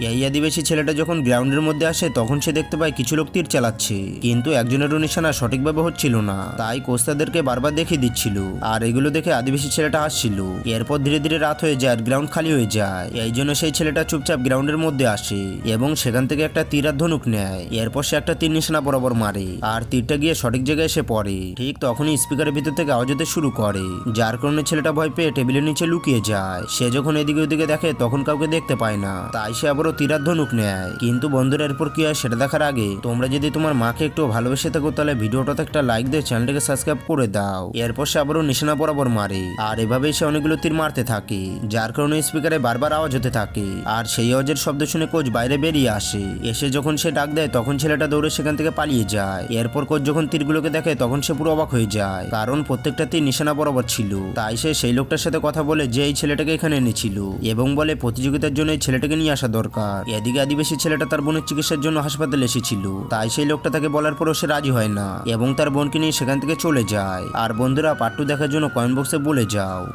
এই আদিবাসী ছেলেটা যখন গ্রাউন্ডের মধ্যে আসে, তখন সে দেখতে পায় কিছু লোক তীর চালাচ্ছে। কিন্তু একজনেরও নিশানা সঠিকভাবে হচ্ছিল না। তাই কোস্তাদেরকে বারবার দেখিয়ে দিচ্ছিল। আর এগুলো দেখে আদিবাসী ছেলেটা হাসছিল। এরপর ধীরে ধীরে রাত হয়ে যায় আর গ্রাউন্ড খালি হয়ে যায়। এই জন্য সেই ছেলেটা চুপচাপ গ্রাউন্ডের মধ্যে আসে এবং সেখান থেকে একটা তীর আর ধনুক নেয়। এরপর সে একটা তীর নিশানা বরাবর মারে। আর তীরটা গিয়ে সঠিক জায়গায় এসে পড়ে। ঠিক তখনই স্পিকারের ভিতর থেকে আওয়াজ হতে শুরু করে, যার কারণে ছেলেটা ভয় পেয়ে টেবিলের নিচে লুকিয়ে যায়। সে যখন এদিকে ওদিকে দেখে, তখন কাউকে দেখতে পায় না। তাই সে আবারও তীরার ধনুক নেয়। কিন্তু বন্ধুরা, এরপর কি হয় সেটা দেখার আগে, তোমরা যদি তোমার মাকে একটু ভালোবেসে থাকো, তাহলে ভিডিওটাতে একটা লাইক দিয়ে চ্যানেলটাকে সাবস্ক্রাইব করে দাও। এরপর সে আবারও নিশানা বরাবর মারে। আর এভাবেই সে অনেকগুলো তীর মারতে থাকে, যার কারণে স্পিকারে বারবার আওয়াজ হতে থাকে। আর সেই আওয়াজের শব্দ শুনে কোচ বাইরে বেরিয়ে আসে। এসে যখন সে ডাক দেয়, তখন ছেলেটা দৌড়ে সেখান থেকে পালিয়ে যায়। এরপর কোচ যখন তীরগুলোকে দেখে, তখন সে পুরো অবাক হয়ে যায়। কারণ প্রত্যেকটা তীর নিশানা বরাবর ছিল। তাই সে সেই লোকটার সাথে কথা বলে যে এই ছেলেটাকে এখানে এনেছিল। এবং বলে, প্রতিযোগিতার জন্য এই ছেলেটাকে নিয়ে আসা দরকার। এদিকে আদিবাসী ছেলেটা তার বোনের চিকিৎসার জন্য হাসপাতালে এসেছিল। তাই সেই লোকটা তাকে বলার পরও সে রাজি হয় না। এবং তার বোনকে নিয়ে সেখান থেকে চলে যায়। আর বন্ধুরা পাট্টু দেখার জন্য কয়েন বক্সে বলে যাও।